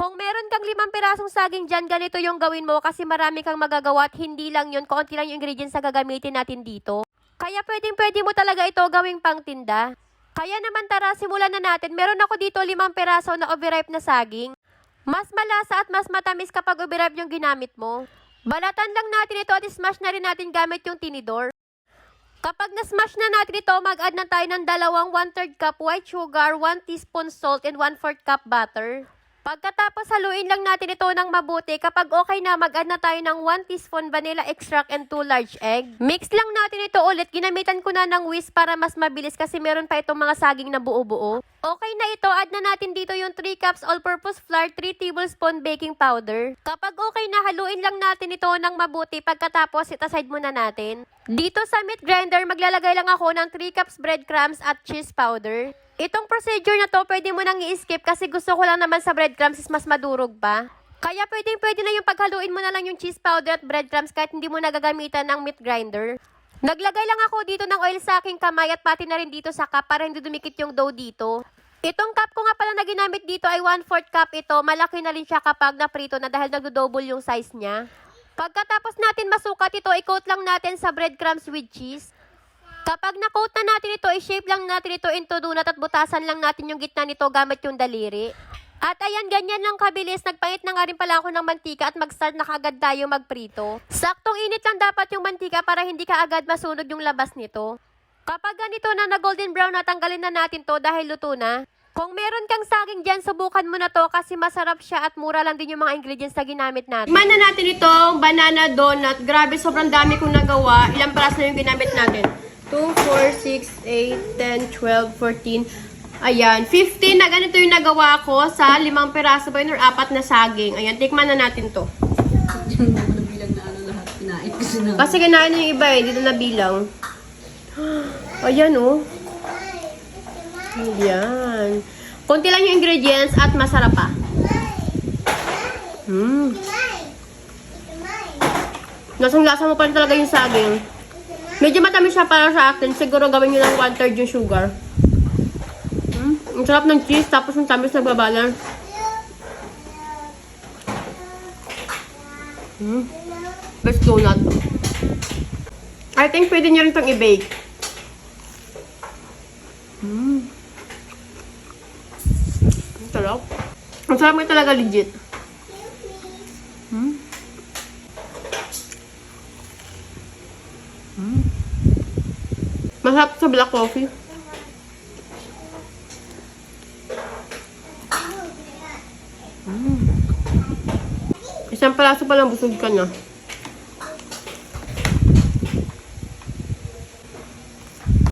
Kung meron kang limang pirasong saging dyan, ganito yung gawin mo kasi marami kang magagawa at hindi lang yun, kaunti lang yung ingredients na gagamitin natin dito. Kaya pwedeng pwede mo talaga ito gawing pangtinda. Kaya naman tara, simulan na natin. Meron ako dito limang piraso na overripe na saging. Mas malasa at mas matamis kapag overripe yung ginamit mo. Balatan lang natin ito at smash na rin natin gamit yung tinidor. Kapag na-smash na natin ito, mag-add na tayo ng dalawang 1-3 cup white sugar, 1 teaspoon salt, and 1-4 cup butter. Pagkatapos haluin lang natin ito ng mabuti, kapag okay na, mag-add na tayo ng 1 teaspoon vanilla extract and 2 large egg. Mix lang natin ito ulit, ginamitan ko na ng whisk para mas mabilis kasi meron pa itong mga saging na buo-buo. Okay na ito, add na natin dito yung 3 cups all-purpose flour, 3 tablespoon baking powder. Kapag okay na, haluin lang natin ito ng mabuti, pagkatapos set aside muna natin. Dito sa meat grinder, maglalagay lang ako ng 3 cups breadcrumbs at cheese powder. Itong procedure na to, pwede mo nang i-skip kasi gusto ko lang naman sa breadcrumbs is mas madurog pa. Kaya pwedeng pwede na yung paghaluin mo na lang yung cheese powder at breadcrumbs kahit hindi mo nagagamitan ng meat grinder. Naglagay lang ako dito ng oil sa aking kamay at pati na rin dito sa cup para hindi dumikit yung dough dito. Itong cup ko nga pala na ginamit dito ay 1/4 cup ito. Malaki na rin siya kapag naprito na dahil nagdo-double yung size niya. Pagkatapos natin masukat ito, i-coat lang natin sa breadcrumbs with cheese. Kapag na-coat na natin ito, i-shape lang natin ito into donut at butasan lang natin yung gitna nito gamit yung daliri. At ayan, ganyan lang kabilis. Nagpahit na nga rin pala ako ng mantika at mag-start na kagad tayo magprito. Saktong init lang dapat yung mantika para hindi ka agad masunog yung labas nito. Kapag ganito na na golden brown, natanggalin na natin to dahil luto na. Kung meron kang saging dyan, subukan mo na to kasi masarap siya at mura lang din yung mga ingredients na ginamit natin. Tikman na natin itong banana donut. Grabe, sobrang dami kong nagawa. Ilang paras na yung ginamit natin? 2, 4, 6, 8, 10, 12, 14. Ayan, 15 na ganito yung nagawa ko sa limang peraso ba yun or apat na saging. Ayan, tikman na natin to. Nabilang na ano lahat, kinain kasi na. Kasi kinain yung iba eh, dito nabilang. Ayan oh. Ayan. Kunti lang yung ingredients at masarap pa. Hmm. Lasang lasa mo pa rin talaga yung saging. Medyo matamis siya para sa akin. Siguro gawin nyo lang one-third yung sugar. Hmm. Ang sarap ng cheese, tapos yung tamis nagbabalance. Hmm. Best donut. I think pwede nyo rin itong i-bake. Mm. Ang sarap. Ang sarap mo talaga legit. Masarap sa black coffee. Mm. Isang palaso pa lang busog ka na.